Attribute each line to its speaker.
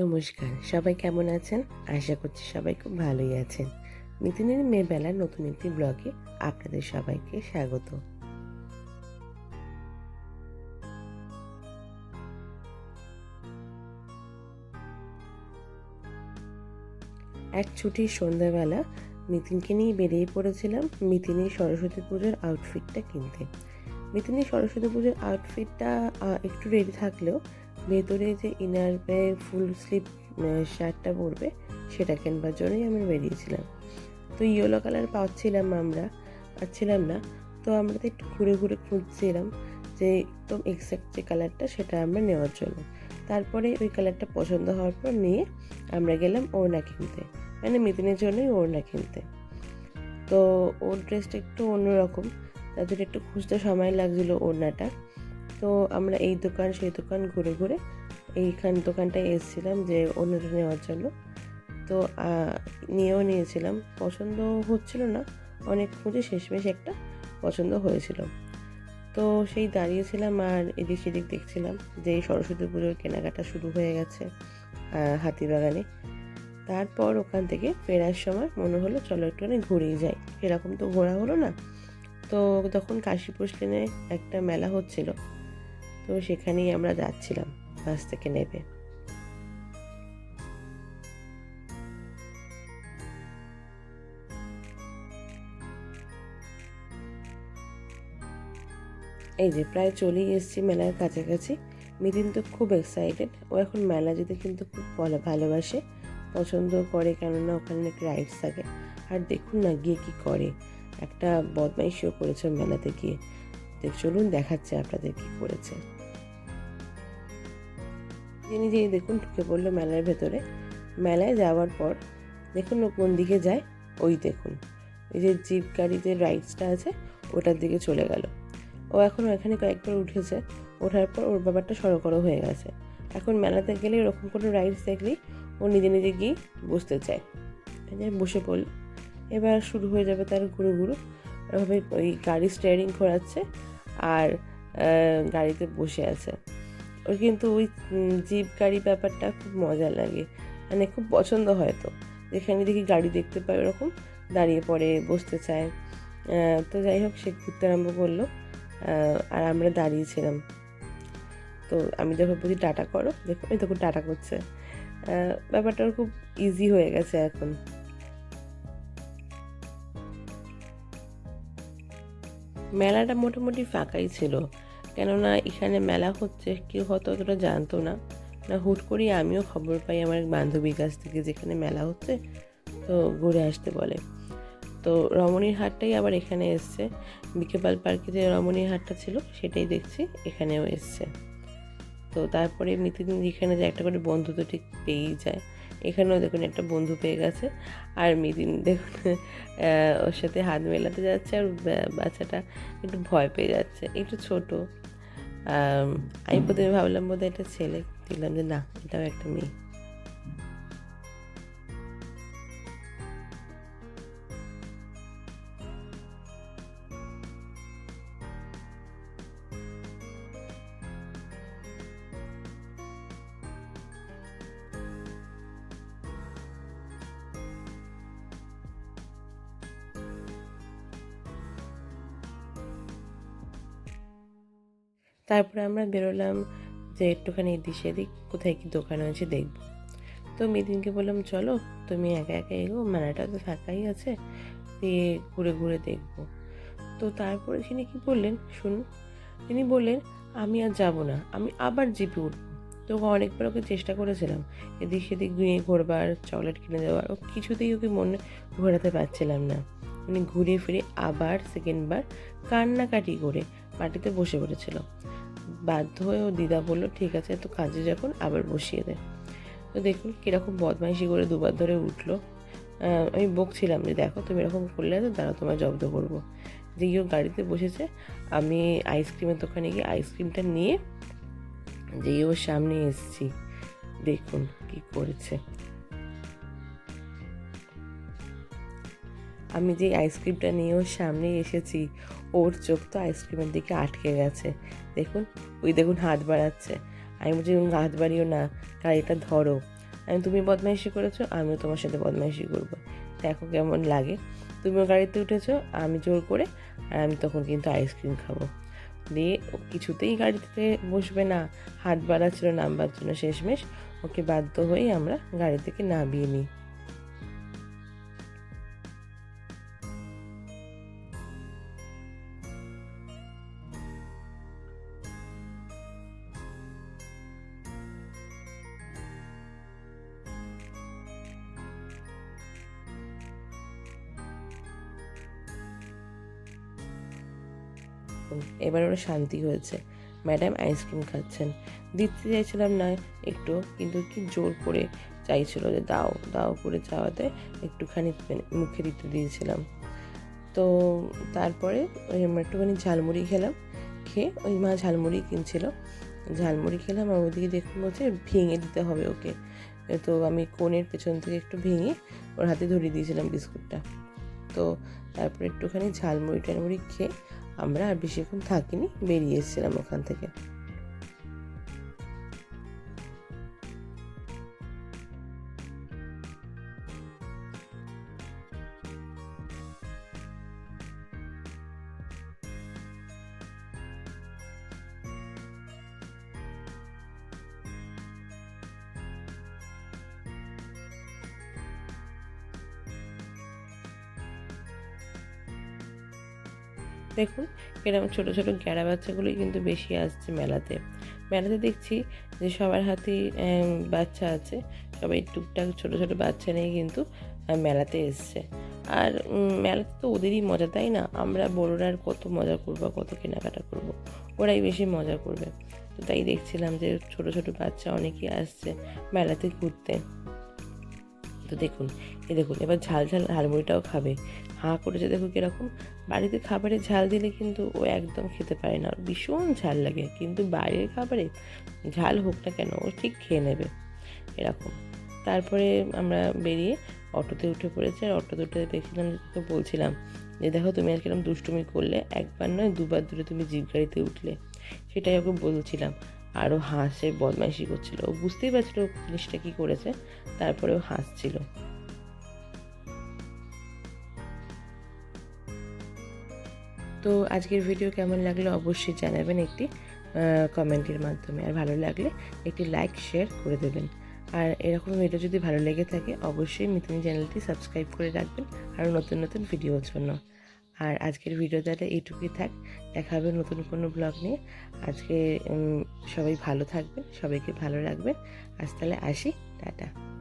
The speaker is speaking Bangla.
Speaker 1: নমস্কার। সবাই কেমন আছেন? আশা করছি সবাই খুব ভালোই আছেন। মিথুনের মেয়েবেলার নতুন একটি ব্লগে আপনাদের সবাইকে স্বাগত। এক ছুটির সন্ধ্যাবেলা মিতিনকে নিয়ে বেরিয়ে পড়েছিলাম মিতিনের সরস্বতী পুজোর আউটফিটটা কিনতে। মিতিনের সরস্বতী পুজোর আউটফিটটা একটু রেডি থাকলেও ভেতরে যে ইনার ফুল স্লিপ শার্টটা পরবে, সেটা কেনবার জন্যই আমরা বেরিয়েছিলাম। তো ইয়েলো কালার পাচ্ছিলাম আমরা, পাচ্ছিলাম না। তো আমরা তো একটু ঘুরে ঘুরে খুঁজছিলাম যে, একদম এক্স্যাক্ট যে কালারটা সেটা আমরা নেওয়ার জন্য। তারপরে ওই কালারটা পছন্দ হওয়ার পর নিয়ে আমরা গেলাম ওড়না কিনতে। মানে মিতিনের জন্যই ওড়না কিনতে। তো ওর ড্রেসটা একটু অন্যরকম তাদের একটু খুঁজতে সময় লাগছিল ওড়নাটা। তো আমরা এই দোকান, সেই দোকান ঘুরে ঘুরে এইখান দোকানটায় এসেছিলাম যে ওড়নাটা নেওয়ার জন্য। তো নিয়েও নিয়েছিলাম। পছন্দ হচ্ছিল না। অনেক খুঁজে শেষমেশ একটা পছন্দ হয়েছিল। তো সেই দাঁড়িয়েছিলাম আর এদিক সেদিক দেখছিলাম যে সরস্বতী পুজোর কেনাকাটা শুরু হয়ে গেছে হাতিবাগানে তারপর ওখান থেকে ফেরার সময় মনে হলো, চলো একটুখানি ঘুরেই যাই। সেরকম তো ঘোরা হলো না। তো তখন কাশীপুর লেনে একটা মেলা হচ্ছিল। তো সেখানেই আমরা যাচ্ছিলাম, বাস থেকে নেবে। এই যে প্রায় চলেই এসেছি মেলার কাছাকাছি। মিদিন তো খুব এক্সাইটেড ও এখন মেলা যেতে কিন্তু খুব ভালো ভালোবাসে, পছন্দ করে কেননা ওখানে নাকি রাইডস থাকে। আর দেখুন না গিয়ে কি করে, একটা বদমাইশিও করেছে মেলাতে গিয়ে। দেখ চলুন দেখাচ্ছে আপনাদের কি করেছে। যেই দেখুন ঢুকে পড়ল মেলার ভেতরে। মেলায় যাওয়ার পর দেখুন ও কোন দিকে যায়, ওই দেখুন। ওই যে জিপ গাড়িতে রাইডসটা আছে, ওটার দিকে চলে গেল। ও এখন এখানে কয়েকবার উঠেছে। ওঠার পর ওর ব্যাপারটা সরকরো হয়ে গেছে। এখন মেলাতে গেলে এরকম কোনো রাইডস দেখলেই ও নিজে নিজে গিয়ে বসতে চায়। যে বসে পড়ল। এবার শুরু হয়ে যাবে তার ঘুরু ঘুরু এভাবে ওই গাড়ি স্টিয়ারিং ঘোরাচ্ছে আর গাড়িতে বসে আছে। ওর কিন্তু ওই জিপ গাড়ি ব্যাপারটা খুব মজা লাগে। মানে খুব পছন্দ হয় তো। যেখানে দেখি গাড়ি দেখতে পায় ওরকম, দাঁড়িয়ে পড়ে, বসতে চায়। তো যাই হোক, সে ঘুরতে আরম্ভ করল। আর আমরা দাঁড়িয়েছিলাম। তো আমি যখন বলছি টাটা করো, দেখো, এই তখন টাটা করছে। ব্যাপারটা খুব ইজি হয়ে গেছে এখন। মেলাটা মোটামুটি ফাঁকাই ছিল। কেননা এখানে মেলা হচ্ছে, কেউ হয়তো অতটা জানতো না। না, হুট করেই আমিও খবর পাই আমার বান্ধবীর কাছ থেকে যেখানে মেলা হচ্ছে, তো ঘুরে আসতে বলে। তো রমণীর হাটটাই আবার এখানে এসছে। বিকেপাল পার্কে যে রমণীর হাটটা ছিল, সেটাই দেখছি, এখানেও এসছে। তো তারপরে মিতিন এখানে যে একটা করে বন্ধু তো ঠিক পেয়েই যায়। এখানেও দেখুন একটা বন্ধু পেয়ে গেছে। আর মিদিন দেখুন ওর সাথে হাত মেলাতে যাচ্ছে আর বাচ্চাটা একটু ভয় পেয়ে যাচ্ছে, একটু ছোটো। আমি প্রথমে ভাবলাম বোধহয় একটা ছেলে। দেখলাম যে না, এটাও একটা মেয়ে। তারপরে আমরা বেরোলাম যে একটুখানি এদিক সেদিক, কোথায় কি দোকান হয়েছে দেখব। তো মেদিনকে বললাম, চলো, তুমি একা একা এগো, মেলাটা তো ফাঁকাই আছে, দিয়ে ঘুরে ঘুরে দেখব। তো তারপরে তিনি কি বললেন, শুনুন, তিনি বললেন, আমি আর যাব না, আমি আবার জিপে উঠবো। তো অনেকবার ওকে চেষ্টা করেছিলাম, এদিক সেদিক গিয়ে ঘোরবার, চকলেট কিনে দেওয়ার, ও কিছুতেই ওকে মনে ঘোরাতে পারছিলাম না। উনি ঘুরে ফিরে আবার সেকেন্ডবার কান্নাকাটি করে মাটিতে বসে পড়েছিল। বাধ্য হয়ে ও দিদা বলল, ঠিক আছে তো কাজে যখন আবার বসিয়ে দে। তো দেখুন কীরকম বদমাইশি করে দুবার ধরে উঠল। আমি বকছিলাম যে, দেখো, তুমি এরকম করলে তো দাঁড়া তোমার জব্দ করব। যে ও গাড়িতে বসেছে, আমি আইসক্রিমের দোকানে গিয়ে আইসক্রিমটা নিয়ে যে ওর সামনে এসেছি। দেখুন কি করেছে। আমি যে আইসক্রিমটা নিয়ে ওর সামনে এসেছি ওর চোখ তো আইসক্রিমের দিকে আটকে গেছে। দেখুন ওই দেখুন হাত বাড়াচ্ছে। আমি বলছি "উম, হাত বাড়িও না গাড়িটা ধরো। আমি তুমি বদমাইশি করেছ আমিও তোমার সাথে বদমাইশি করব। দেখো কেমন লাগে। তুমিও গাড়িতে উঠেছো আমি জোর করে আর আমি তখন কিন্তু আইসক্রিম খাব। দিয়ে কিছুতেই গাড়িতে বসবে না হাত বাড়াচ্ছিল নামবার জন্য শেষমেশ। ওকে বাধ্য হয়ে আমরা গাড়ি থেকে নামিয়ে নিই। এবার ওরা শান্তি হয়েছে। ম্যাডাম আইসক্রিম খাচ্ছেন। দিতে চাইছিলাম না একটু, কিন্তু কি জোর করে চাইছিল যে দাও দাও করে চাওয়াতে একটুখানি মানে মুখে দিতে দিয়েছিলাম। তো তারপরে ওই আমরা একটুখানি ঝালমুড়ি খেলাম। খেয়ে ওই মা ঝালমুড়ি কিনছিল। ঝালমুড়ি খেলাম আর ওদিকে দেখুন বলছে ভেঙে দিতে হবে ওকে। তো আমি কোণের পেছন থেকে একটু ভেঙে ওর হাতে ধরিয়ে দিয়েছিলাম বিস্কুটটা। তো তারপরে একটুখানি ঝালমুড়ি টালমুড়ি খেয়ে আমরা আর বেশিক্ষণ থাকিনি বেরিয়ে এসেছিলাম ওখান থেকে। দেখুন এরকম ছোট ছোট গ্যাড়া বাচ্চাগুলোই কিন্তু বেশি আসছে মেলাতে। মেলাতে দেখছি যে সবার হাতেই বাচ্চা আছে। সবাই টুকটাক ছোট ছোট বাচ্চা নিয়ে কিন্তু মেলাতে এসছে। আর মেলাতে তো ওদেরই মজা, তাই না? আমরা বড়রা আর কত মজা করব, কত কেনাকাটা করব। ওরাই বেশি মজা করবে। তো তাই দেখছিলাম যে ছোট ছোট বাচ্চা অনেকেই আসছে মেলাতে ঘুরতে। তো দেখুন এ দেখুন, এবার ঝাল ঝাল ঝালমুড়িটাও খাবে। হাঁ করেছে দেখো কীরকম বাড়িতে খাবারে ঝাল দিলে কিন্তু ও একদম খেতে পারে না। ভীষণ ঝাল লাগে, কিন্তু বাইরের খাবারে ঝাল হোক না কেন, ও ঠিক খেয়ে নেবে। এরকম। তারপরে আমরা বেরিয়ে অটোতে উঠে পড়েছি, আর অটোতে উঠে দেখছিলাম যে বলছিলাম যে, দেখো, তুমি আর এরকম দুষ্টুমি করলে, একবার নয়, দুবার ধরে তুমি জিপ গাড়িতে উঠলে। সেটাই ওকে বলছিলাম। আরও হাসে, বদমাইশি করছিল। ও বুঝতেই পারছিল জিনিসটা কী করেছে, তারপরেও হাসছিল। তো আজকের ভিডিও কেমন লাগল অবশ্যই জানাবেন একটি কমেন্টের মাধ্যমে। আর ভালো লাগলে একটি লাইক, শেয়ার করে দেবেন। আর এরকম ভিডিও যদি ভালো লেগে থাকে, অবশ্যই মিথুনি চ্যানেলটি সাবস্ক্রাইব করে রাখবেন আরও নতুন নতুন ভিডিওর জন্য। আর আজকের ভিডিও তাহলে এইটুকুই থাক। দেখা হবে নতুন কোনো ব্লগ নিয়ে। আজকে সবাই ভালো থাকবে সবাইকে ভালো রাখবেন। আজ তাহলে আসি, টাটা।